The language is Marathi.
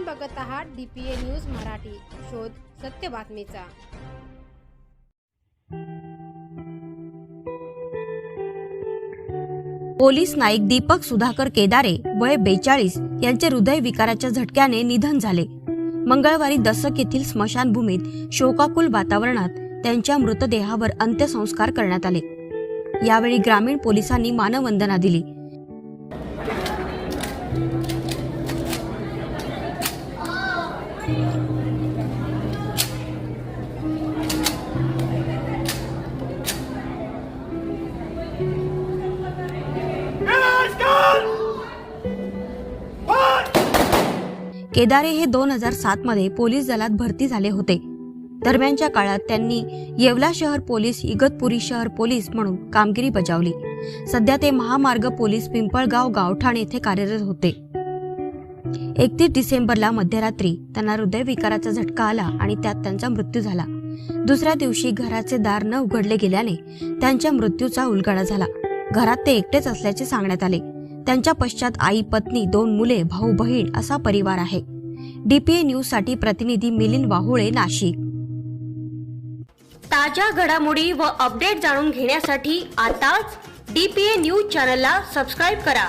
आपण बघत आहात डीपीए न्यूज मराठी. शोध सत्य बातमीचा. पोलीस नाईक दीपक सुधाकर केदारे वय बेचाळीस यांचे हृदयविकाराच्या झटक्याने निधन झाले. मंगळवारी दसक येथील स्मशानभूमीत शोकाकुल वातावरणात त्यांच्या मृतदेहावर अंत्यसंस्कार करण्यात आले. यावेळी ग्रामीण पोलिसांनी मानवंदना दिली. केदारे हे दोन हजार सात मध्ये पोलीस दलात भरती झाले होते. दरम्यानच्या काळात त्यांनी येवला शहर पोलीस इगतपुरी शहर पोलीस म्हणून कामगिरी बजावली. सध्या ते महामार्ग पोलीस पिंपळगाव गावठाण येथे कार्यरत होते. एकतीस डिसेंबरला मध्यरात्री त्यांना हृदयविकाराचा झटका आला आणि त्यात त्यांचा मृत्यू झाला. दुसऱ्या दिवशी घराचे दार न उघडले गेल्याने त्यांच्या मृत्यूचा उलगडा झाला. घरात ते एकटेच असल्याचे सांगण्यात आले. त्यांच्या पश्चात आई पत्नी दोन मुले भाऊ बहीण असा परिवार आहे. डीपीए न्यूजसाठी प्रतिनिधी मिलिंद वाहुळे नाशिक. ताज्या घडामोडी व अपडेट जाणून घेण्यासाठी आताच डीपीए न्यूज चॅनलला सबस्क्राईब करा.